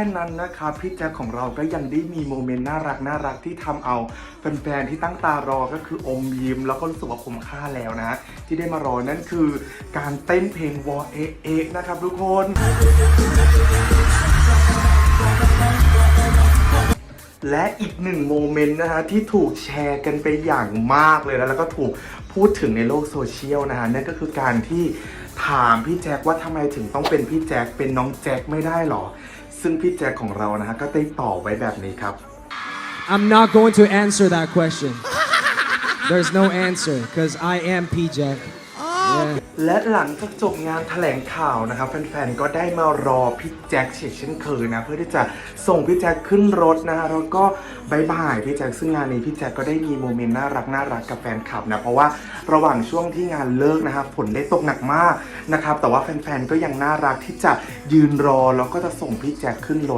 แค่นั้นนะครับพี่แจ็คของเราก็ยังได้มีโมเมนต์น่ารักน่ารักที่ทำเอาแฟนๆที่ตั้งตารอก็คืออมยิ้มแล้วก็รู้สึกว่าคุ้มค่าแล้วนะ ที่ได้มารอนั่นคือการเต้นเพลงวอเอเอะนะครับทุกคนและอีกหนึ่งโมเมนต์นะฮะที่ถูกแชร์กันไปอย่างมากเลยนะแล้วก็ถูกพูดถึงในโลกโซเชียลนะฮะนั่นก็คือการที่ ถามพี่แจ็คว่าทำไมถึงต้องเป็นพี่แจ็คเป็นน้องแจ็คไม่ได้หรอ ซึ่งพี่แจ็คของเรานะฮะก็ได้ตอบไว้แบบนี้ครับ I'm not going to answer that question. There's no answer because I am P Jack. และหลังจากจบงานแถลงข่าวนะครับแฟนๆ ก็ได้มารอพี่แจ็คเช่นเช่นเคยนะ เพื่อที่จะส่งพี่แจ็คขึ้นรถนะฮะแล้วก็บายบายพี่แจ็คซึ่งงานนี้พี่แจ็คก็ได้มีโมเมนต์น่ารักน่ารักกับแฟนคลับนะเพราะว่าระหว่างช่วงที่งานเลิกนะครับฝนได้ตกหนักมากนะครับแต่ว่าแฟนๆ ก็ยังน่ารักที่จะยืนรอแล้วก็จะส่งพี่แจ็คขึ้นรถ